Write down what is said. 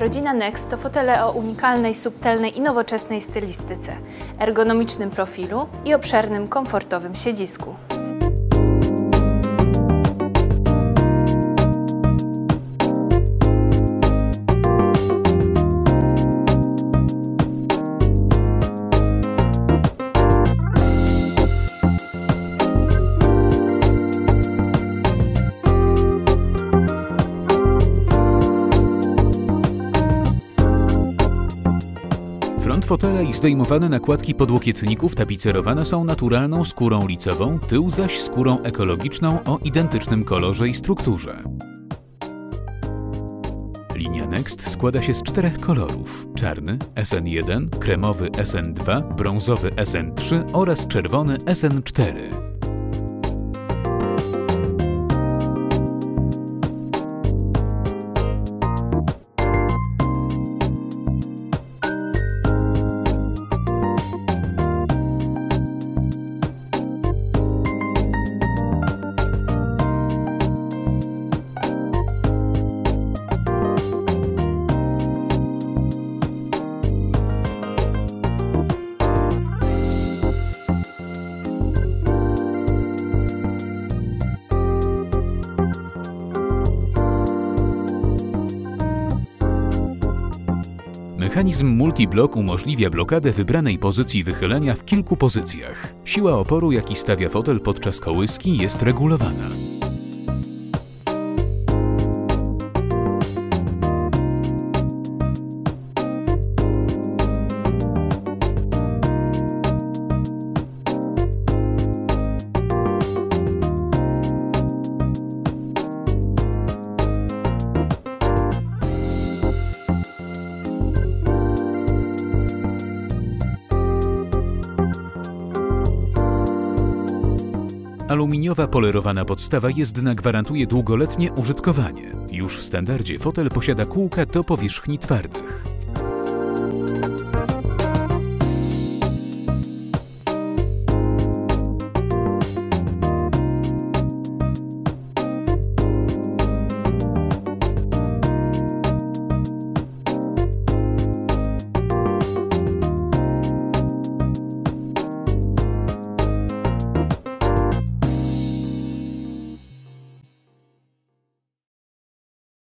Rodzina Next to fotele o unikalnej, subtelnej i nowoczesnej stylistyce, ergonomicznym profilu i obszernym, komfortowym siedzisku. Front fotela i zdejmowane nakładki podłokietników tapicerowane są naturalną skórą licową, tył zaś skórą ekologiczną o identycznym kolorze i strukturze. Linia Next składa się z czterech kolorów: czarny SN1, kremowy SN2, brązowy SN3 oraz czerwony SN4. Mechanizm multiblock umożliwia blokadę wybranej pozycji wychylenia w kilku pozycjach. Siła oporu, jaki stawia fotel podczas kołyski, jest regulowana. Aluminiowa polerowana podstawa jezdna gwarantuje długoletnie użytkowanie. Już w standardzie fotel posiada kółka do powierzchni twardych.